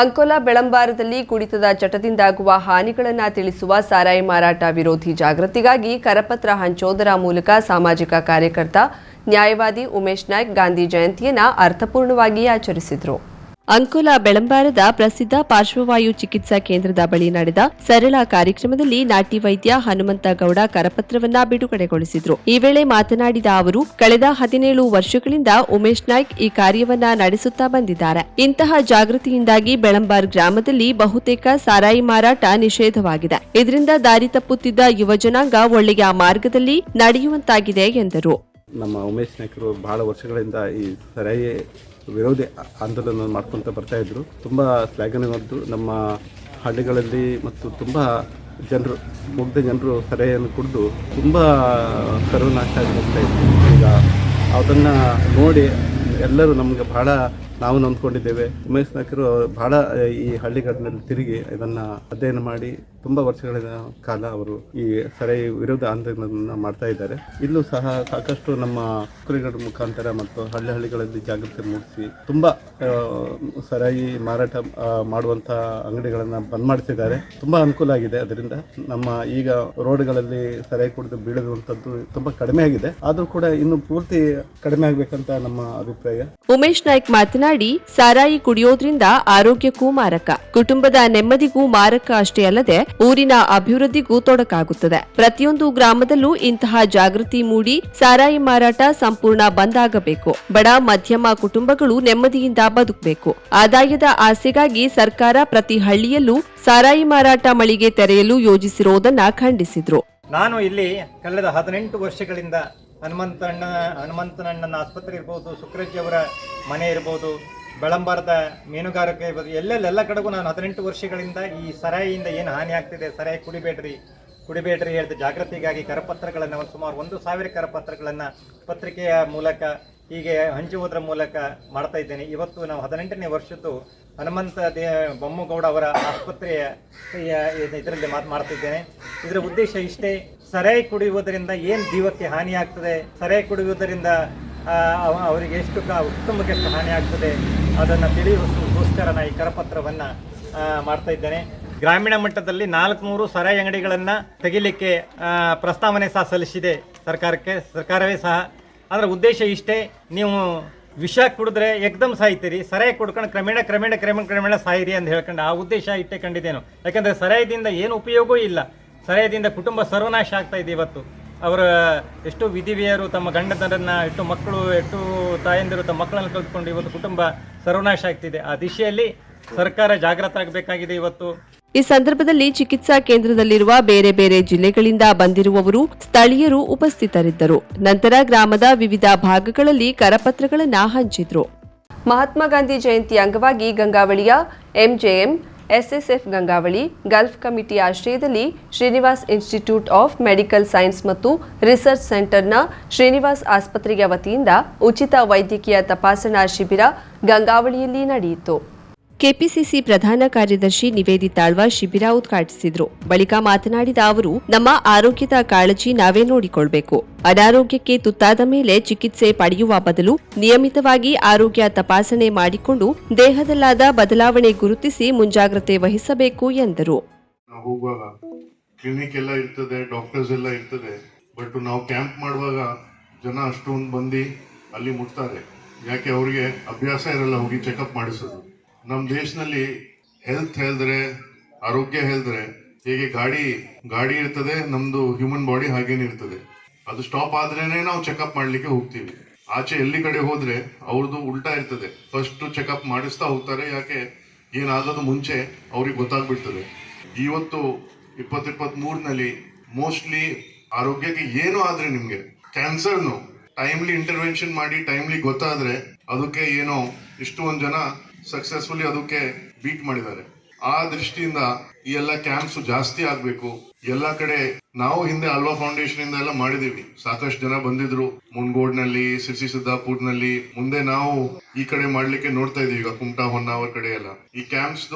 ಅಂಕೋಲಾ ಬೆಳಂಬಾರದಲ್ಲಿ ಕುಡಿತದ ಚಟದಿಂದಾಗುವ ಹಾನಿಗಳನ್ನು ತಿಳಿಸುವ ಸಾರಾಯಿ ಮಾರಾಟ ವಿರೋಧಿ ಜಾಗೃತಿಗಾಗಿ ಕರಪತ್ರ ಹಂಚೋದರ ಮೂಲಕ ಸಾಮಾಜಿಕ ಕಾರ್ಯಕರ್ತ, ನ್ಯಾಯವಾದಿ ಉಮೇಶ್ ನಾಯ್ಕ್ ಗಾಂಧಿ ಜಯಂತಿಯನ್ನು ಅರ್ಥಪೂರ್ಣವಾಗಿ ಆಚರಿಸಿದರು. ಅಂಕೋಲಾ ಬೆಳಂಬಾರದ ಪ್ರಸಿದ್ಧ ಪಾರ್ಶ್ವವಾಯು ಚಿಕಿತ್ಸಾ ಕೇಂದ್ರದ ಬಳಿ ನಡೆದ ಸರಳ ಕಾರ್ಯಕ್ರಮದಲ್ಲಿ ನಾಟಿ ವೈದ್ಯ ಹನುಮಂತ ಗೌಡ ಕರಪತ್ರವನ್ನ ಬಿಡುಗಡೆಗೊಳಿಸಿದ್ರು. ಈ ವೇಳೆ ಮಾತನಾಡಿದ ಅವರು, ಕಳೆದ ಹದಿನೇಳು ವರ್ಷಗಳಿಂದ ಉಮೇಶ್ ನಾಯ್ಕ್ ಈ ಕಾರ್ಯವನ್ನ ನಡೆಸುತ್ತಾ ಬಂದಿದ್ದಾರೆ. ಇಂತಹ ಜಾಗೃತಿಯಿಂದಾಗಿ ಬೆಳಂಬಾರ್ ಗ್ರಾಮದಲ್ಲಿ ಬಹುತೇಕ ಸಾರಾಯಿ ಮಾರಾಟ ನಿಷೇಧವಾಗಿದೆ. ಇದರಿಂದ ದಾರಿ ತಪ್ಪುತ್ತಿದ್ದ ಯುವ ಜನಾಂಗ ಒಳ್ಳೆಯ ಮಾರ್ಗದಲ್ಲಿ ನಡೆಯುವಂತಾಗಿದೆ ಎಂದರು. ನಮ್ಮ ಉಮೇಶ್ ನಾಯ್ಕರು ಬಹಳ ವರ್ಷಗಳಿಂದ ಈ ಸರಾಯಿ ವಿರೋಧಿ ಆಂದೋಲನ ಮಾಡ್ಕೊತ ಬರ್ತಾ ಇದ್ರು. ತುಂಬ ಮಾಡಿದ್ರು. ನಮ್ಮ ಹಳ್ಳಿಗಳಲ್ಲಿ ಮತ್ತು ತುಂಬ ಜನರು, ಮುಗ್ಧ ಜನರು ಸಲಹೆಯನ್ನು ಕುಡಿದು ತುಂಬ ಆಗಿ ಹೋಗ್ತಾ ಇತ್ತು ಈಗ ಅದನ್ನು ನೋಡಿ ಎಲ್ಲರೂ ನಮಗೆ ಬಹಳ ನಾವು ನೊಂದ್ಕೊಂಡಿದ್ದೇವೆ. ಉಮೇಶ್ ನಾಯ್ಕರು ಬಹಳ, ಈ ಹಳ್ಳಿಗಳಲ್ಲಿ ತಿರುಗಿ ಇದನ್ನು ಅಧ್ಯಯನ ಮಾಡಿ ತುಂಬ ವರ್ಷಗಳ ಕಾಲ ಅವರು ಈ ಸರಾಯಿ ವಿರೋಧ ಆಂದೋಲನ ಮಾಡ್ತಾ ಇದ್ದಾರೆ. ಇಲ್ಲೂ ಸಹ ಸಾಕಷ್ಟು ನಮ್ಮ ಕುರಿಗಳ ಮುಖಾಂತರ ಮತ್ತು ಹಳ್ಳಿ ಹಳ್ಳಿಗಳಲ್ಲಿ ಜಾಗೃತಿ ಮೂಡಿಸಿ ತುಂಬ ಸರಾಯಿ ಮಾರಾಟ ಮಾಡುವಂಥ ಅಂಗಡಿಗಳನ್ನು ಬಂದ್ ಮಾಡಿಸಿದ್ದಾರೆ. ತುಂಬ ಅನುಕೂಲ ಆಗಿದೆ. ಅದರಿಂದ ನಮ್ಮ ಈಗ ರೋಡ್ಗಳಲ್ಲಿ ಸರಾಯಿ ಕುಡಿದು ಬೀಳುವಂಥದ್ದು ತುಂಬ ಕಡಿಮೆ ಆಗಿದೆ. ಆದರೂ ಕೂಡ ಇನ್ನು ಪೂರ್ತಿ ಕಡಿಮೆ ಆಗಬೇಕಂತ ನಮ್ಮ ಅಭಿಪ್ರಾಯ. ಉಮೇಶ್ ನಾಯ್ಕ್ ಮಾತನಾಡಿ, ಸಾರಾಯಿ ಕುಡಿಯೋದ್ರಿಂದ ಆರೋಗ್ಯಕ್ಕೂ ಮಾರಕ. ಕುಟುಂಬದ ನೆಮ್ಮದಿಗೂ ಮಾರಕ ಅಷ್ಟೇ ಅಲ್ಲದೆ, ಊರಿನ ಅಭಿವೃದ್ಧಿಗೂ ತೊಡಕಾಗುತ್ತದೆ. ಪ್ರತಿಯೊಂದು ಗ್ರಾಮದಲ್ಲೂ ಇಂತಹ ಜಾಗೃತಿ ಮೂಡಿ, ಸಾರಾಯಿ ಮಾರಾಟ ಸಂಪೂರ್ಣ ಬಂದ್ ಆಗಬೇಕು. ಬಡ, ಮಧ್ಯಮ ಕುಟುಂಬಗಳು ನೆಮ್ಮದಿಯಿಂದ ಬದುಕಬೇಕು. ಆದಾಯದ ಆಸೆಗಾಗಿ ಸರ್ಕಾರ ಪ್ರತಿ ಹಳ್ಳಿಯಲ್ಲೂ ಸಾರಾಯಿ ಮಾರಾಟ ಮಳಿಗೆ ತೆರೆಯಲು ಯೋಜಿಸಿರುವುದನ್ನ ಖಂಡಿಸಿದ್ರು. ನಾನು ಇಲ್ಲಿ ಕಳೆದ ಹದಿನೆಂಟು ವರ್ಷಗಳಿಂದ ಹನುಮಂತಣ್ಣ ಹನುಮಂತನಣ್ಣನ ಆಸ್ಪತ್ರೆ ಇರ್ಬೋದು ಅವರ ಮನೆ ಇರ್ಬೋದು, ಬೆಳಂಬಾರದ ಮೀನುಗಾರಿಕೆ ಇರ್ಬೋದು, ಎಲ್ಲೆಲ್ಲೆಲ್ಲ ಕಡೆಗೂ ನಾನು ಹದಿನೆಂಟು ವರ್ಷಗಳಿಂದ ಈ ಸರಾಯಿಯಿಂದ ಏನು ಹಾನಿ ಆಗ್ತಿದೆ, ಸರಾಯಿ ಕುಡಿಬೇಡ್ರಿ ಕುಡಿಬೇಡ್ರಿ ಹೇಳಿದ ಜಾಗೃತಿಗಾಗಿ ಕರಪತ್ರಗಳನ್ನು ಒಂದು ಸುಮಾರು ಒಂದು ಸಾವಿರ ಕರಪತ್ರಗಳನ್ನು ಪತ್ರಿಕೆಯ ಮೂಲಕ, ಹೀಗೆ ಹಂಚುವುದರ ಮೂಲಕ ಮಾಡ್ತಾ ಇದ್ದೇನೆ. ಇವತ್ತು ನಾವು ಹದಿನೆಂಟನೇ ವರ್ಷದ್ದು ಹನುಮಂತ ದೇ, ಬೊಮ್ಮಗೌಡ ಅವರ ಆಸ್ಪತ್ರೆಯ, ಇದರಲ್ಲಿ ಮಾತು, ಮಾಡ್ತಿದ್ದೇನೆ. ಇದರ ಉದ್ದೇಶ ಇಷ್ಟೇ ಸರಾಯಿ ಕುಡಿಯುವುದರಿಂದ ಏನು ಜೀವಕ್ಕೆ ಹಾನಿ ಆಗ್ತದೆ? ಸರೈ ಕುಡಿಯುವುದರಿಂದ ಅವ- ಅವರಿಗೆ ಎಷ್ಟು ಕುಟುಂಬಕ್ಕೆ ಎಷ್ಟು ಹಾನಿ ಆಗ್ತದೆ? ಅದನ್ನು ತಿಳಿಯುವುದಕ್ಕೋಸ್ಕರ ನಾನು ಈ ಕರಪತ್ರವನ್ನು ಮಾಡ್ತಾ ಇದ್ದೇನೆ. ಗ್ರಾಮೀಣ ಮಟ್ಟದಲ್ಲಿ ನಾಲ್ಕುನೂರು ಸರಾಯಿ ಅಂಗಡಿಗಳನ್ನು ತೆಗಿಲಿಕ್ಕೆ ಪ್ರಸ್ತಾವನೆ ಸಹ ಸಲ್ಲಿಸಿದೆ ಸರ್ಕಾರಕ್ಕೆ, ಸರ್ಕಾರವೇ ಸಹ. ಅದರ ಉದ್ದೇಶ ಇಷ್ಟೇ, ನೀವು ವಿಷ ಕುಡಿದ್ರೆ ಎಕ್ದಮ್ ಸಾಯ್ತೀರಿ ಸರಾಯಿ ಕುಡ್ಕೊಂಡು ಕ್ರಮೇಣ ಕ್ರಮೇಣ ಕ್ರಮೇಣ ಕ್ರಮೇಣ ಸಾಯಿರಿ ಅಂತ ಹೇಳ್ಕೊಂಡು ಆ ಉದ್ದೇಶ ಇಟ್ಟೇ ಕಂಡಿದ್ದೇನು. ಯಾಕಂದರೆ ಸರಾಯದಿಂದ ಏನು ಉಪಯೋಗವೂ ಇಲ್ಲ. ಸರಾಯದಿಂದ ಕುಟುಂಬ ಸರ್ವನಾಶ ಆಗ್ತಾ ಇದೆ ಇವತ್ತು. ಅವರ ಎಷ್ಟು ವಿಧಿವಿಯರು ತಮ್ಮ ಗಂಡನರನ್ನ ಎಷ್ಟು ಮಕ್ಕಳು, ಎಷ್ಟು ತಾಯಂದಿರು ತಮ್ಮ ಮಕ್ಕಳನ್ನು ಕಲ್ತ್ಕೊಂಡು ಇವತ್ತು ಕುಟುಂಬ ಸರ್ವನಾಶ ಆಗ್ತಿದೆ. ಆ ದಿಶೆಯಲ್ಲಿ ಸರ್ಕಾರ ಜಾಗೃತ ಆಗಬೇಕಾಗಿದೆ ಇವತ್ತು. ಈ ಸಂದರ್ಭದಲ್ಲಿ ಚಿಕಿತ್ಸಾ ಕೇಂದ್ರದಲ್ಲಿರುವ ಬೇರೆ ಬೇರೆ ಜಿಲ್ಲೆಗಳಿಂದ ಬಂದಿರುವವರು ಸ್ಥಳೀಯರು ಉಪಸ್ಥಿತರಿದ್ದರು. ನಂತರ ಗ್ರಾಮದ ವಿವಿಧ ಭಾಗಗಳಲ್ಲಿ ಕರಪತ್ರಗಳನ್ನು ಹಂಚಿದ್ರು. ಮಹಾತ್ಮ ಗಾಂಧಿ ಜಯಂತಿ ಅಂಗವಾಗಿ ಗಂಗಾವಳಿಯ MJM SSF Gangavali gulf committee ಆಶ್ರಯದಲ್ಲಿ Srinivas institute of medical science ಮತ್ತು ರಿಸರ್ಚ್ ಸೆಂಟರ್ನ ಶ್ರೀನಿವಾಸ್ ಆಸ್ಪತ್ರೆಯ ವತಿಯಿಂದ ಉಚಿತ ವೈದ್ಯಕೀಯ ತಪಾಸಣಾ ಶಿಬಿರ ಗಂಗಾವಳಿಯಲ್ಲಿ ನಡೆಯಿತು. ಕೆಪಿಸಿಸಿ ಪ್ರಧಾನ ಕಾರ್ಯದರ್ಶಿ ನಿವೇದಿತಾಳ್ವ ಶಿಬಿರ ಉದ್ಘಾಟಿಸಿದ್ರು. ಬಳಿಕ ಮಾತನಾಡಿದ ಅವರು, ನಮ್ಮ ಆರೋಗ್ಯದ ಕಾಳಜಿ ನಾವೇ ನೋಡಿಕೊಳ್ಬೇಕು. ಅನಾರೋಗ್ಯಕ್ಕೆ ತುತ್ತಾದ ಮೇಲೆ ಚಿಕಿತ್ಸೆ ಪಡೆಯುವ ಬದಲು ನಿಯಮಿತವಾಗಿ ಆರೋಗ್ಯ ತಪಾಸಣೆ ಮಾಡಿಕೊಂಡು ದೇಹದಲ್ಲಾದ ಬದಲಾವಣೆ ಗುರುತಿಸಿ ಮುಂಜಾಗ್ರತೆ ವಹಿಸಬೇಕು ಎಂದರು. ಕ್ಲಿನಿಕ್ ಎಲ್ಲ ಇರ್ತದೆ ಡಾಕ್ಟರ್ಸ್ ಎಲ್ಲ ಇರ್ತದೆ ಬಟ್ ನಾವು ಕ್ಯಾಂಪ್ ಮಾಡುವಾಗ ಜನ ಅಷ್ಟೊಂದು ಬಂದು ಅಲ್ಲಿ ಮುಟ್ತಾರೆ. ಯಾಕೆ ಅವರಿಗೆ ಅಭ್ಯಾಸ ಇರಲ್ಲ, ಹೋಗಿ ಚೆಕಪ್ ಮಾಡಿಸೋದು. ನಮ್ಮ ದೇಶದಲ್ಲಿ ಹೆಲ್ತ್ ಹೇಳಿದ್ರೆ, ಆರೋಗ್ಯ ಹೇಳಿದ್ರೆ, ಹೇಗೆ ಗಾಡಿ ಗಾಡಿ ಇರ್ತದೆ, ನಮ್ದು ಹ್ಯೂಮನ್ ಬಾಡಿ ಹಾಗೇನೆ ಇರ್ತದೆ. ಅದು ಸ್ಟಾಪ್ ಆದ್ರೇನೆ ನಾವು ಚೆಕಪ್ ಮಾಡ್ಲಿಕ್ಕೆ ಹೋಗ್ತೀವಿ. ಆಚೆ ಎಲ್ಲಿ ಕಡೆ ಹೋದ್ರೆ ಅವ್ರದ್ದು ಉಲ್ಟಾ ಇರ್ತದೆ. ಫಸ್ಟ್ ಚೆಕಪ್ ಮಾಡಿಸ್ತಾ ಹೋಗ್ತಾರೆ, ಯಾಕೆ? ಏನಾಗೋದು ಮುಂಚೆ ಅವ್ರಿಗೆ ಗೊತ್ತಾಗ್ಬಿಡ್ತದೆ. ಇವತ್ತು ಇಪ್ಪತ್ ಇಪ್ಪತ್ ಮೂರ್ನಲ್ಲಿ ಮೋಸ್ಟ್ಲಿ ಆರೋಗ್ಯಕ್ಕೆ ಏನು ಆದ್ರೆ ನಿಮ್ಗೆ? ಕ್ಯಾನ್ಸರ್ನು ಟೈಮ್ಲಿ ಇಂಟರ್ವೆನ್ಷನ್ ಮಾಡಿ ಟೈಮ್ಲಿ ಗೊತ್ತಾದ್ರೆ, ಅದಕ್ಕೆ ಏನೋ ಇಷ್ಟೊಂದು ಜನ ಸಕ್ಸಸ್ಫುಲಿ ಅದಕ್ಕೆ ಬೀಟ್ ಮಾಡಿದ್ದಾರೆ. ಆ ದೃಷ್ಟಿಯಿಂದ ಈ ಎಲ್ಲ ಕ್ಯಾಂಪ್ಸ್ ಜಾಸ್ತಿ ಆಗ್ಬೇಕು. ಎಲ್ಲ ಕಡೆ ನಾವು ಹಿಂದೆ ಅಲ್ವಾ ಫೌಂಡೇಶನ್ ಇಂದ ಎಲ್ಲ ಮಾಡಿದೀವಿ. ಸಾಕಷ್ಟು ಜನ ಬಂದಿದ್ರು. ಮುನ್ಗೋಡ್ನಲ್ಲಿ ಸಿರ್ಸಿ ಸಿದ್ದಾಪುರ್ನಲ್ಲಿ ಮುಂದೆ ನಾವು ಈ ಕಡೆ ಮಾಡ್ಲಿಕ್ಕೆ ನೋಡ್ತಾ ಇದೀವಿ ಈಗ ಕುಮಟಾ ಹೊನ್ನಾವರ್ ಕಡೆ ಎಲ್ಲ. ಈ ಕ್ಯಾಂಪ್ಸ್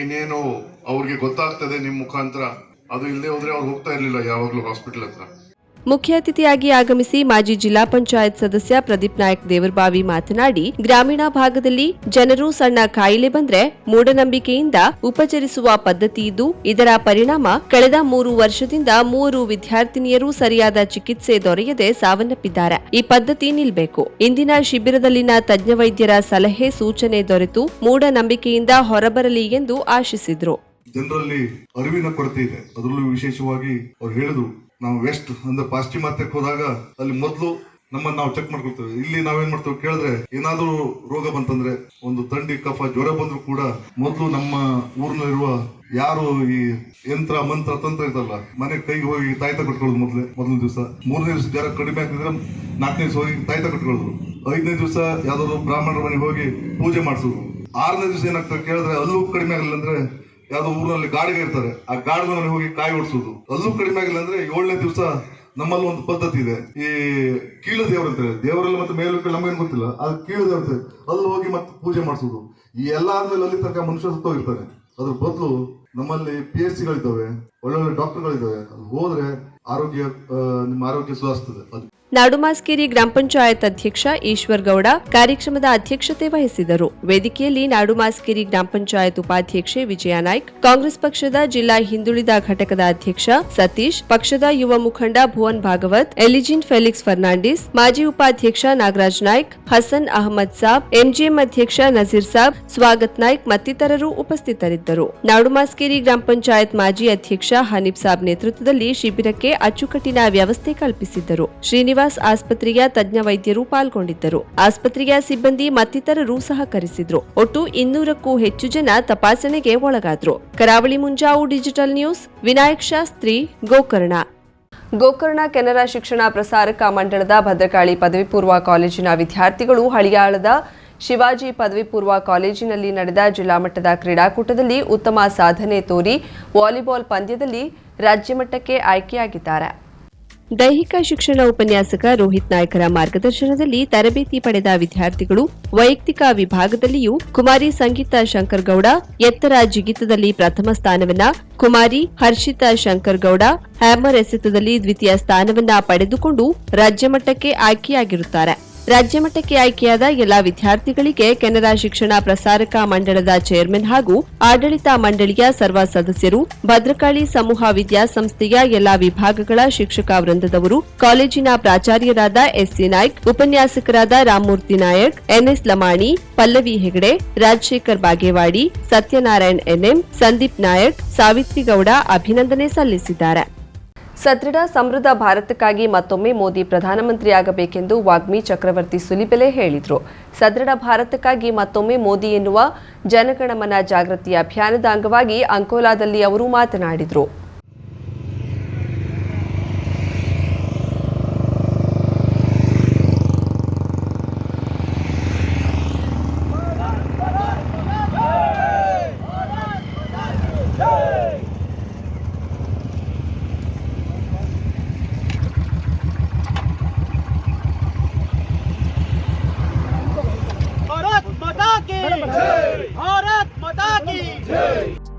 ಏನೇನು ಅವ್ರಿಗೆ ಗೊತ್ತಾಗ್ತದೆ ನಿಮ್ ಮುಖಾಂತರ. ಅದು ಇಲ್ಲದೆ ಹೋದ್ರೆ ಅವ್ರು ಹೋಗ್ತಾ ಇರ್ಲಿಲ್ಲ ಯಾವಾಗ್ಲೂ ಹಾಸ್ಪಿಟಲ್ ಹತ್ರ. ಮುಖ್ಯ ಅತಿಥಿಯಾಗಿ ಆಗಮಿಸಿ ಮಾಜಿ ಜಿಲ್ಲಾ ಪಂಚಾಯತ್ ಸದಸ್ಯ ಪ್ರದೀಪ್ ನಾಯಕ್ ದೇವರಬಾವಿ ಮಾತನಾಡಿ, ಗ್ರಾಮೀಣ ಭಾಗದಲ್ಲಿ ಜನರು ಸಣ್ಣ ಕಾಯಿಲೆ ಬಂದ್ರೆ ಮೂಢನಂಬಿಕೆಯಿಂದ ಉಪಚರಿಸುವ ಪದ್ಧತಿ ಇದ್ದು, ಇದರ ಪರಿಣಾಮ ಕಳೆದ ಮೂರು ವರ್ಷದಿಂದ ಮೂವರು ವಿದ್ಯಾರ್ಥಿನಿಯರು ಸರಿಯಾದ ಚಿಕಿತ್ಸೆ ದೊರೆಯದೆ ಸಾವನ್ನಪ್ಪಿದ್ದಾರೆ. ಈ ಪದ್ಧತಿ ನಿಲ್ಬೇಕು. ಇಂದಿನ ಶಿಬಿರದಲ್ಲಿನ ತಜ್ಞ ವೈದ್ಯರ ಸಲಹೆ, ಸೂಚನೆ ದೊರೆತು ಮೂಢನಂಬಿಕೆಯಿಂದ ಹೊರಬರಲಿ ಎಂದು ಆಶಿಸಿದ್ರು. ಜನರಲ್ಲಿ ಅರಿವಿನ ಕೊರತೆ ಇದೆ. ಅದರಲ್ಲೂ ವಿಶೇಷವಾಗಿ ಅವ್ರು ಹೇಳಿದ್ರು ನಾವು ವೆಸ್ಟ್ ಅಂದ್ರೆ ಪಾಶ್ಚಿಮಾತ್ಯಕ್ಕೆ ಹೋದಾಗ ಅಲ್ಲಿ ಮೊದಲು ನಮ್ಮನ್ನ ನಾವು ಚೆಕ್ ಮಾಡ್ಕೊಳ್ತೇವೆ. ಇಲ್ಲಿ ನಾವೇನ್ ಮಾಡ್ತೇವೆ ಕೇಳಿದ್ರೆ ಏನಾದ್ರೂ ರೋಗ ಬಂತಂದ್ರೆ ಒಂದು ಥಂಡಿ, ಕಫ, ಜ್ವರ ಬಂದ್ರು ಕೂಡ ಮೊದಲು ನಮ್ಮ ಊರಿನಲ್ಲಿರುವ ಯಾರು ಈ ಯಂತ್ರ, ಮಂತ್ರ, ತಂತ್ರ ಇದಲ್ಲ ಮನೆ ಕೈಗೆ ಹೋಗಿ ತಾಯ್ತ ಕಟ್ಕೊಳ್ಳೋದು ಮೊದಲೇ, ಮೊದಲ ದಿವಸ. ಮೂರನೇ ದಿವಸ ಜ್ವರ ಕಡಿಮೆ ಆಗ್ತಿದ್ರೆ ನಾಲ್ಕನೇ ದಿವಸ ಹೋಗಿ ತಾಯ್ತ ಕಟ್ಕೊಳ್ಳೋದು. ಐದನೇ ದಿವಸ ಯಾವ್ದಾದ್ರು ಬ್ರಾಹ್ಮಣರ ಮನೆಗೆ ಹೋಗಿ ಪೂಜೆ ಮಾಡಿಸೋದು. ಆರನೇ ದಿವಸ ಏನಾಗ್ತದೆ ಕೇಳಿದ್ರೆ ಅಲ್ಲೂ ಕಡಿಮೆ ಆಗಲಿಲ್ಲ ಅಂದ್ರೆ ಯಾವ್ದೋ ಊರಲ್ಲಿ ಗಾಡಿಗೆ ಇರ್ತಾರೆ. ಆ ಗಾಡಿಗೆ ಹೋಗಿ ಕಾಯಿ ಓಡಿಸೋದು ಅಲ್ಲೂ ಕಡಿಮೆ ಆಗಿಲ್ಲ ಅಂದ್ರೆ ಏಳನೇ ದಿವಸ ನಮ್ಮಲ್ಲಿ ಒಂದು ಪದ್ಧತಿ ಇದೆ. ಈ ಕೀಳು ದೇವರು ಅಂತಾರೆ. ದೇವರಲ್ಲಿ ಮತ್ತೆ ಮೇಲು ಕಡೆ ನಮಗೇನು ಗೊತ್ತಿಲ್ಲ. ಅದು ಕೀಳು ದೇವ್ರ ಅಂತಾರೆ. ಅಲ್ಲಿ ಹೋಗಿ ಮತ್ತೆ ಪೂಜೆ ಮಾಡಿಸೋದು. ಈ ಎಲ್ಲ ಆದ್ಮೇಲೆ ಅಲ್ಲಿ ತನಕ ಮನುಷ್ಯ ಸತ್ತೋಗಿರ್ತಾನೆ ಅದ್ರ ಬದಲು ನಮ್ಮಲ್ಲಿ ಪಿ ಎಚ್ ಸಿಗಳಿದ್ದಾವೆ ಒಳ್ಳೊಳ್ಳೆ ಡಾಕ್ಟರ್ಗಳಿದ್ದಾವೆ ಅಲ್ಲಿ ಹೋದ್ರೆ ಆರೋಗ್ಯ ನಿಮ್ಮ ಆರೋಗ್ಯ ಸುಧಾರಿಸ್ತದೆ. ಅದು ನಾಡುಮಾಸ್ಕೇರಿ ಗ್ರಾಮ ಪಂಚಾಯತ್ ಅಧ್ಯಕ್ಷ ಈಶ್ವರ್ ಗೌಡ ಕಾರ್ಯಕ್ರಮದ ಅಧ್ಯಕ್ಷತೆ ವಹಿಸಿದರು. ವೇದಿಕೆಯಲ್ಲಿ ನಾಡುಮಾಸ್ಕೇರಿ ಗ್ರಾಮ ಪಂಚಾಯತ್ ಉಪಾಧ್ಯಕ್ಷೆ ವಿಜಯ ನಾಯ್ಕ್, ಕಾಂಗ್ರೆಸ್ ಪಕ್ಷದ ಜಿಲ್ಲಾ ಹಿಂದುಳಿದ ಘಟಕದ ಅಧ್ಯಕ್ಷ ಸತೀಶ್, ಪಕ್ಷದ ಯುವ ಮುಖಂಡ ಭುವನ್ ಭಾಗವತ್, ಎಲಿಜಿನ್ ಫೆಲಿಕ್ಸ್ ಫರ್ನಾಂಡಿಸ್, ಮಾಜಿ ಉಪಾಧ್ಯಕ್ಷ ನಾಗರಾಜ್ ನಾಯ್ಕ್, ಹಸನ್ ಅಹಮದ್ ಸಾಬ್, ಎಂಜಿಎಂ ಅಧ್ಯಕ್ಷ ನಜೀರ್ ಸಾಬ್, ಸ್ವಾಗತ್ ನಾಯ್ಕ್ ಮತ್ತಿತರರು ಉಪಸ್ಥಿತರಿದ್ದರು. ನಾಡುಮಾಸ್ಕೇರಿ ಗ್ರಾಮ ಪಂಚಾಯತ್ ಮಾಜಿ ಅಧ್ಯಕ್ಷ ಹನೀಫ್ ಸಾಬ್ ನೇತೃತ್ವದಲ್ಲಿ ಶಿಬಿರಕ್ಕೆ ಅಚ್ಚುಕಟ್ಟಿನ ವ್ಯವಸ್ಥೆ ಕಲ್ಪಿಸಿದ್ದರು. ಶ್ರೀನಿವಾಸ್ ಆಸ್ಪತ್ರೆಯ ತಜ್ಞ ವೈದ್ಯರು ಪಾಲ್ಗೊಂಡಿದ್ದರು. ಆಸ್ಪತ್ರೆಯ ಸಿಬ್ಬಂದಿ ಮತ್ತಿತರರು ಸಹಕರಿಸಿದ್ರು. ಒಟ್ಟು ಇನ್ನೂರಕ್ಕೂ ಹೆಚ್ಚು ಜನ ತಪಾಸಣೆಗೆ ಒಳಗಾದ್ರು. Karavali Munjavu digital news, Vinayak Shastri, Gokarna. Gokarna Canara ಶಿಕ್ಷಣ ಪ್ರಸಾರಕ ಮಂಡಳದ ಭದ್ರಕಾಳಿ ಪದವಿ ಪೂರ್ವ ಕಾಲೇಜಿನ ವಿದ್ಯಾರ್ಥಿಗಳು ಹಳಿಯಾಳದ ಶಿವಾಜಿ ಪದವಿ ಪೂರ್ವ ಕಾಲೇಜಿನಲ್ಲಿ ನಡೆದ ಜಿಲ್ಲಾ ಮಟ್ಟದ ಕ್ರೀಡಾಕೂಟದಲ್ಲಿ ಉತ್ತಮ ಸಾಧನೆ ತೋರಿ ವಾಲಿಬಾಲ್ ಪಂದ್ಯದಲ್ಲಿ ರಾಜ್ಯಮಟ್ಟಕ್ಕೆ ಆಯ್ಕೆಯಾಗಿದ್ದಾರೆ. ದೈಹಿಕ ಶಿಕ್ಷಣ ಉಪನ್ಯಾಸಕ ರೋಹಿತ್ ನಾಯ್ಕರ ಮಾರ್ಗದರ್ಶನದಲ್ಲಿ ತರಬೇತಿ ಪಡೆದ ವಿದ್ಯಾರ್ಥಿಗಳು ವೈಯಕ್ತಿಕ ವಿಭಾಗದಲ್ಲಿಯೂ ಕುಮಾರಿ ಸಂಗೀತ ಶಂಕರಗೌಡ, ಎತ್ತರ ಜಿಗಿತದಲ್ಲಿ ಪ್ರಥಮ ಸ್ಥಾನವನ್ನ, ಕುಮಾರಿ ಹರ್ಷಿತಾ ಶಂಕರಗೌಡ, ಹ್ಯಾಮರ್ ಎಸೆತದಲ್ಲಿ ದ್ವಿತೀಯ ಸ್ಥಾನವನ್ನ ಪಡೆದುಕೊಂಡು ರಾಜ್ಯಮಟ್ಟಕ್ಕೆ ಆಯ್ಕೆಯಾಗಿರುತ್ತಾರೆ. ರಾಜ್ಯಮಟ್ಟಕ್ಕೆ ಆಯ್ಕೆಯಾದ ಎಲ್ಲಾ ವಿದ್ಯಾರ್ಥಿಗಳಿಗೆ ಕೆನರಾ ಶಿಕ್ಷಣ ಪ್ರಸಾರಕ ಮಂಡಳದ ಚೇರ್ಮನ್ ಹಾಗೂ ಆಡಳಿತ ಮಂಡಳಿಯ ಸರ್ವ ಸದಸ್ಯರು, ಭದ್ರಕಾಳಿ ಸಮೂಹ ವಿದ್ಯಾಸಂಸ್ಥೆಯ ಎಲ್ಲಾ ವಿಭಾಗಗಳ ಶಿಕ್ಷಕ ವೃಂದದವರು, ಕಾಲೇಜಿನ ಪ್ರಾಚಾರ್ಯರಾದ ಎಸ್ಸಿ ನಾಯ್ಕ್, ಉಪನ್ಯಾಸಕರಾದ ರಾಮಮೂರ್ತಿ ನಾಯಕ್, ಎನ್ಎಸ್ ಲಮಾಣಿ, ಪಲ್ಲವಿ ಹೆಗಡೆ, ರಾಜಶೇಖರ್ ಬಾಗೇವಾಡಿ, ಸತ್ಯನಾರಾಯಣ್ ಎನ್ಎಂ, ಸಂದೀಪ್ ನಾಯಕ್, ಸಾವಿತ್ರಿಗೌಡ ಅಭಿನಂದನೆ ಸಲ್ಲಿಸಿದ್ದಾರೆ. ಸದೃಢ, ಸಮೃದ್ಧ ಭಾರತಕ್ಕಾಗಿ ಮತ್ತೊಮ್ಮೆ ಮೋದಿ ಪ್ರಧಾನಮಂತ್ರಿಯಾಗಬೇಕೆಂದು ವಾಗ್ಮಿ ಚಕ್ರವರ್ತಿ ಸುಲಿಬೆಲೆ ಹೇಳಿದರು. ಸದೃಢ ಭಾರತಕ್ಕಾಗಿ ಮತ್ತೊಮ್ಮೆ ಮೋದಿ ಎನ್ನುವ ಜನಗಣಮನ ಜಾಗೃತಿ ಅಭಿಯಾನದ ಅಂಗವಾಗಿ ಅಂಕೋಲಾದಲ್ಲಿ ಅವರು ಮಾತನಾಡಿದರು.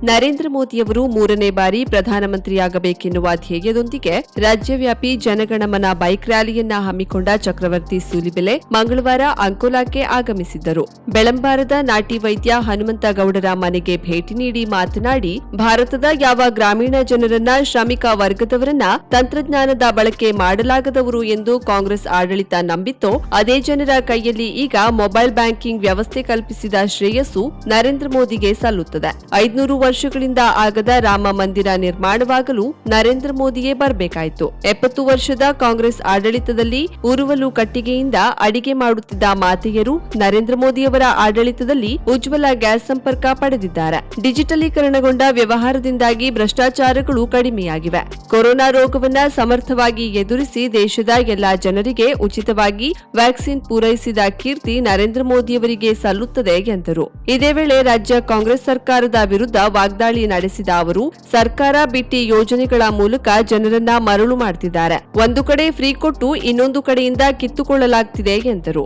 ನರೇಂದ್ರ ಮೋದಿಯವರು ಮೂರನೇ ಬಾರಿ ಪ್ರಧಾನಮಂತ್ರಿಯಾಗಬೇಕೆನ್ನುವ ಧ್ಯೇಯದೊಂದಿಗೆ ರಾಜ್ಯವ್ಯಾಪಿ ಜನಗಣಮನ ಬೈಕ್ ರ್ಯಾಲಿಯನ್ನ ಹಮ್ಮಿಕೊಂಡ ಚಕ್ರವರ್ತಿ ಸೂಲಿಬೆಲೆ ಮಂಗಳವಾರ ಅಂಕೋಲಾಕ್ಕೆ ಆಗಮಿಸಿದ್ದರು. ಬೆಳಂಬಾರದ ನಾಟಿ ವೈದ್ಯ ಹನುಮಂತ ಗೌಡರ ಮನೆಗೆ ಭೇಟಿ ನೀಡಿ ಮಾತನಾಡಿ, ಭಾರತದ ಯಾವ ಗ್ರಾಮೀಣ ಜನರನ್ನ ಶ್ರಮಿಕ ವರ್ಗದವರನ್ನ ತಂತ್ರಜ್ಞಾನದ ಬಳಕೆ ಮಾಡಲಾಗದವರು ಎಂದು ಕಾಂಗ್ರೆಸ್ ಆಡಳಿತ ನಂಬಿತ್ತೋ, ಅದೇ ಜನರ ಕೈಯಲ್ಲಿ ಈಗ ಮೊಬೈಲ್ ಬ್ಯಾಂಕಿಂಗ್ ವ್ಯವಸ್ಥೆ ಕಲ್ಪಿಸಿದ ಶ್ರೇಯಸ್ಸು ನರೇಂದ್ರ ಮೋದಿಗೆ ಸಲ್ಲುತ್ತದೆ. ಐದ್ನೂರು ವರ್ಷಗಳಿಂದ ಆಗದ ರಾಮ ಮಂದಿರ ನಿರ್ಮಾಣವಾಗಲು ನರೇಂದ್ರ ಮೋದಿಯೇ ಬರಬೇಕಾಯಿತು. ಎಪ್ಪತ್ತು ವರ್ಷದ ಕಾಂಗ್ರೆಸ್ ಆಡಳಿತದಲ್ಲಿ ಉರುವಲು ಕಟ್ಟಿಗೆಯಿಂದ ಅಡಿಗೆ ಮಾಡುತ್ತಿದ್ದ ಮಾತೆಯರು ನರೇಂದ್ರ ಮೋದಿಯವರ ಆಡಳಿತದಲ್ಲಿ ಉಜ್ವಲ ಗ್ಯಾಸ್ ಸಂಪರ್ಕ ಪಡೆದಿದ್ದಾರೆ. ಡಿಜಿಟಲೀಕರಣಗೊಂಡ ವ್ಯವಹಾರದಿಂದಾಗಿ ಭ್ರಷ್ಟಾಚಾರಗಳು ಕಡಿಮೆಯಾಗಿವೆ. ಕೊರೋನಾ ರೋಗವನ್ನ ಸಮರ್ಥವಾಗಿ ಎದುರಿಸಿ ದೇಶದ ಎಲ್ಲಾ ಜನರಿಗೆ ಉಚಿತವಾಗಿ ವ್ಯಾಕ್ಸಿನ್ ಪೂರೈಸಿದ ಕೀರ್ತಿ ನರೇಂದ್ರ ಮೋದಿಯವರಿಗೆ ಸಲ್ಲುತ್ತದೆ ಎಂದರು. ಇದೇ ವೇಳೆ ರಾಜ್ಯ ಕಾಂಗ್ರೆಸ್ ಸರ್ಕಾರದ ವಿರುದ್ಧ ವಾಗ್ದಾಳಿ ನಡೆಸಿದ ಅವರು, ಸರ್ಕಾರ ಬಿಟ್ಟಿ ಯೋಜನೆಗಳ ಮೂಲಕ ಜನರನ್ನ ಮರಳು ಮಾಡ್ತಿದ್ದಾರೆ. ಒಂದು ಕಡೆ ಫ್ರೀ ಕೊಟ್ಟು ಇನ್ನೊಂದು ಕಡೆಯಿಂದ ಕಿತ್ತುಕೊಳ್ಳಲಾಗ್ತಿದೆ ಎಂದರು.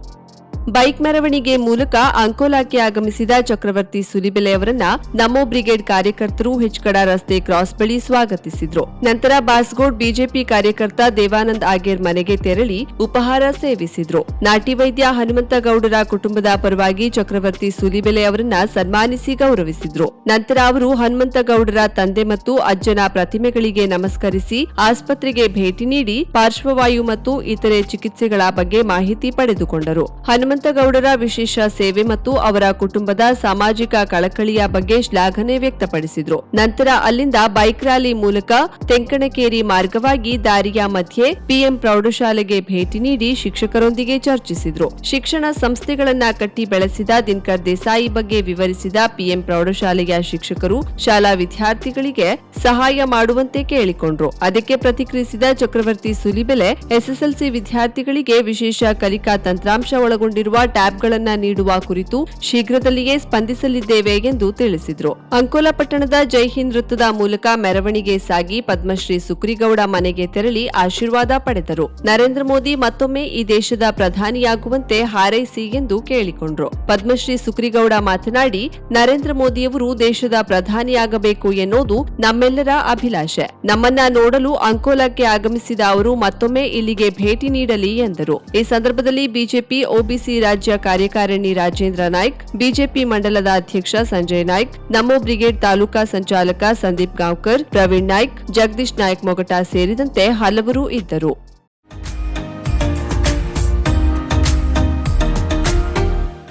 ಬೈಕ್ ಮೆರವಣಿಗೆ ಮೂಲಕ ಅಂಕೋಲಾಕ್ಕೆ ಆಗಮಿಸಿದ ಚಕ್ರವರ್ತಿ ಸುಲಿಬೆಲೆ ಅವರನ್ನ ನಮೋ ಬ್ರಿಗೇಡ್ ಕಾರ್ಯಕರ್ತರು ಹೆಚ್ಕಡ ರಸ್ತೆ ಕ್ರಾಸ್ ಬಳಿ ಸ್ವಾಗತಿಸಿದ್ರು. ನಂತರ ಬಾಸ್ಗೋಡ್ ಬಿಜೆಪಿ ಕಾರ್ಯಕರ್ತ ದೇವಾನಂದ್ ಆಗೇರ್ ಮನೆಗೆ ತೆರಳಿ ಉಪಹಾರ ಸೇವಿಸಿದ್ರು. ನಾಟಿ ವೈದ್ಯ ಹನುಮಂತಗೌಡರ ಕುಟುಂಬದ ಪರವಾಗಿ ಚಕ್ರವರ್ತಿ ಸುಲಿಬೆಲೆ ಅವರನ್ನ ಸನ್ಮಾನಿಸಿ ಗೌರವಿಸಿದ್ರು. ನಂತರ ಅವರು ಹನುಮಂತಗೌಡರ ತಂದೆ ಮತ್ತು ಅಜ್ಜನ ಪ್ರತಿಮೆಗಳಿಗೆ ನಮಸ್ಕರಿಸಿ ಆಸ್ಪತ್ರೆಗೆ ಭೇಟಿ ನೀಡಿ ಪಾರ್ಶ್ವವಾಯು ಮತ್ತು ಇತರೆ ಚಿಕಿತ್ಸೆಗಳ ಬಗ್ಗೆ ಮಾಹಿತಿ ಪಡೆದುಕೊಂಡರು. ಹನುಮಂತಗೌಡರ ವಿಶೇಷ ಸೇವೆ ಮತ್ತು ಅವರ ಕುಟುಂಬದ ಸಾಮಾಜಿಕ ಕಳಕಳಿಯ ಬಗ್ಗೆ ಶ್ಲಾಘನೆ ವ್ಯಕ್ತಪಡಿಸಿದ್ರು. ನಂತರ ಅಲ್ಲಿಂದ ಬೈಕ್ ರ್ಯಾಲಿ ಮೂಲಕ ತೆಂಕಣಕೇರಿ ಮಾರ್ಗವಾಗಿ ದಾರಿಯ ಮಧ್ಯೆ ಪಿಎಂ ಪ್ರೌಢಶಾಲೆಗೆ ಭೇಟಿ ನೀಡಿ ಶಿಕ್ಷಕರೊಂದಿಗೆ ಚರ್ಚಿಸಿದ್ರು. ಶಿಕ್ಷಣ ಸಂಸ್ಥೆಗಳನ್ನ ಕಟ್ಟಿ ಬೆಳೆಸಿದ ದಿನಕರ್ ದೇಸಾಯಿ ಬಗ್ಗೆ ವಿವರಿಸಿದ ಪಿಎಂ ಪ್ರೌಢಶಾಲೆಯ ಶಿಕ್ಷಕರು ಶಾಲಾ ವಿದ್ಯಾರ್ಥಿಗಳಿಗೆ ಸಹಾಯ ಮಾಡುವಂತೆ ಕೇಳಿಕೊಂಡ್ರು. ಅದಕ್ಕೆ ಪ್ರತಿಕ್ರಿಯಿಸಿದ ಚಕ್ರವರ್ತಿ ಸುಲಿಬೆಲೆ, ಎಸ್ಎಸ್ಎಲ್ಸಿ ವಿದ್ಯಾರ್ಥಿಗಳಿಗೆ ವಿಶೇಷ ಕಲಿಕಾ ತಂತ್ರಾಂಶ ಒಳಗೊಂಡಿರುವ ಟ್ಯಾಬ್ಗಳನ್ನ ನೀಡುವ ಕುರಿತು ಶೀಘ್ರದಲ್ಲಿಯೇ ಸ್ಪಂದಿಸಲಿದ್ದೇವೆ ಎಂದು ತಿಳಿಸಿದರು. ಅಂಕೋಲಾ ಪಟ್ಟಣದ ಜೈ ಹಿಂದ್ ವೃತ್ತದ ಮೂಲಕ ಮೆರವಣಿಗೆ ಸಾಗಿ ಪದ್ಮಶ್ರೀ ಸುಕ್ರಿಗೌಡ ಮನೆಗೆ ತೆರಳಿ ಆಶೀರ್ವಾದ ಪಡೆದರು. ನರೇಂದ್ರ ಮೋದಿ ಮತ್ತೊಮ್ಮೆ ಈ ದೇಶದ ಪ್ರಧಾನಿಯಾಗುವಂತೆ ಹಾರೈಸಿ ಎಂದು ಕೇಳಿಕೊಂಡರು. ಪದ್ಮಶ್ರೀ ಸುಕ್ರಿಗೌಡ ಮಾತನಾಡಿ, ನರೇಂದ್ರ ಮೋದಿಯವರು ದೇಶದ ಪ್ರಧಾನಿಯಾಗಬೇಕು ಎನ್ನುವುದು ನಮ್ಮೆಲ್ಲರ ಅಭಿಲಾಷೆ. ನಮ್ಮನ್ನ ನೋಡಲು ಅಂಕೋಲಾಕ್ಕೆ ಆಗಮಿಸಿದ ಅವರು ಮತ್ತೊಮ್ಮೆ ಇಲ್ಲಿಗೆ ಭೇಟಿ ನೀಡಲಿ ಎಂದರು. ಈ ಸಂದರ್ಭದಲ್ಲಿ ಬಿಜೆಪಿ ಒಬಿಸಿ ರಾಜ್ಯ ಕಾರ್ಯಕಾರಿಣಿ ರಾಜೇಂದ್ರ ನಾಯ್ಕ್, ಬಿಜೆಪಿ ಮಂಡಲದ ಅಧ್ಯಕ್ಷ ಸಂಜಯ್ ನಾಯ್ಕ್ ನಮೋ ಬ್ರಿಗೇಡ್ ತಾಲೂಕಾ ಸಂಚಾಲಕ ಸಂದೀಪ್ ಗಾಂವ್ಕರ್, ಪ್ರವೀಣ್ ನಾಯ್ಕ್, ಜಗದೀಶ್ ನಾಯ್ಕ್ ಮೊಗಟ ಸೇರಿದಂತೆ ಹಲವರು ಇದ್ದರು.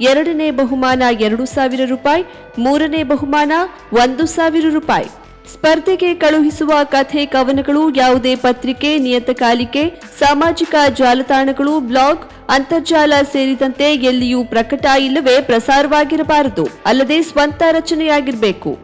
ಎರಡನೇ ಬಹುಮಾನ ಎರಡು ಸಾವಿರ ರೂಪಾಯಿ, ಮೂರನೇ ಬಹುಮಾನ ಒಂದು ಸಾವಿರ ರೂಪಾಯಿ. ಸ್ಪರ್ಧೆಗೆ ಕಳುಹಿಸುವ ಕಥೆ ಕವನಗಳು ಯಾವುದೇ ಪತ್ರಿಕೆ ನಿಯತಕಾಲಿಕೆ ಸಾಮಾಜಿಕ ಜಾಲತಾಣಗಳು, ಬ್ಲಾಗ್, ಅಂತರ್ಜಾಲ ಸೇರಿದಂತೆ ಎಲ್ಲಿಯೂ ಪ್ರಕಟ ಇಲ್ಲವೇ ಪ್ರಸಾರವಾಗಿರಬಾರದು. ಅಲ್ಲದೆ ಸ್ವಂತ ರಚನೆಯಾಗಿರಬೇಕು.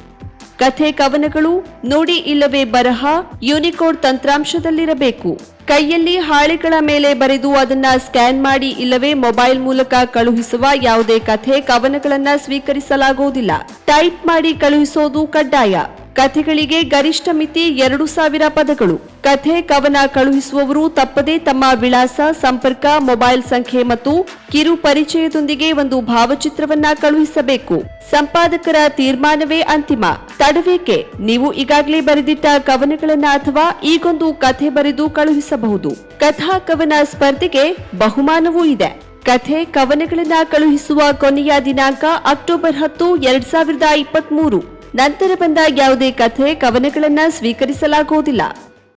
ಕಥೆ ಕವನಗಳು ನುಡಿ ಇಲ್ಲವೇ ಬರಹ ಯೂನಿಕೋಡ್ ತಂತ್ರಾಂಶದಲ್ಲಿರಬೇಕು. ಕೈಯಲ್ಲಿ ಹಾಳೆಗಳ ಮೇಲೆ ಬರೆದು ಅದನ್ನ ಸ್ಕ್ಯಾನ್ ಮಾಡಿ ಇಲ್ಲವೇ ಮೊಬೈಲ್ ಮೂಲಕ ಕಳುಹಿಸುವ ಯಾವುದೇ ಕಥೆ ಕವನಗಳನ್ನ ಸ್ವೀಕರಿಸಲಾಗುವುದಿಲ್ಲ. ಟೈಪ್ ಮಾಡಿ ಕಳುಹಿಸೋದು ಕಡ್ಡಾಯ. ಕಥೆಗಳಿಗೆ ಗರಿಷ್ಠ ಮಿತಿ ಎರಡು ಸಾವಿರ ಪದಗಳು. ಕಥೆ ಕವನ ಕಳುಹಿಸುವವರು ತಪ್ಪದೇ ತಮ್ಮ ವಿಳಾಸ, ಸಂಪರ್ಕ, ಮೊಬೈಲ್ ಸಂಖ್ಯೆ ಮತ್ತು ಕಿರು ಪರಿಚಯದೊಂದಿಗೆ ಒಂದು ಭಾವಚಿತ್ರವನ್ನ ಕಳುಹಿಸಬೇಕು. ಸಂಪಾದಕರ ತೀರ್ಮಾನವೇ ಅಂತಿಮ. ತಡವೇಕೆ? ನೀವು ಈಗಾಗಲೇ ಬರೆದಿಟ್ಟ ಕವನಗಳನ್ನ ಅಥವಾ ಈಗೊಂದು ಕಥೆ ಬರೆದು ಕಳುಹಿಸಬಹುದು ಕಥಾ ಕವನ ಸ್ಪರ್ಧೆಗೆ ಬಹುಮಾನವೂ ಇದೆ. ಕಥೆ ಕವನಗಳನ್ನ ಕಳುಹಿಸುವ ಕೊನೆಯ ದಿನಾಂಕ ಅಕ್ಟೋಬರ್ ಹತ್ತು, ಎರಡ್ ಸಾವಿರದ ಇಪ್ಪತ್ಮೂರು. ನಂತರ ಬಂದ ಯಾವುದೇ ಕಥೆ ಕವನಗಳನ್ನ ಸ್ವೀಕರಿಸಲಾಗುವುದಿಲ್ಲ.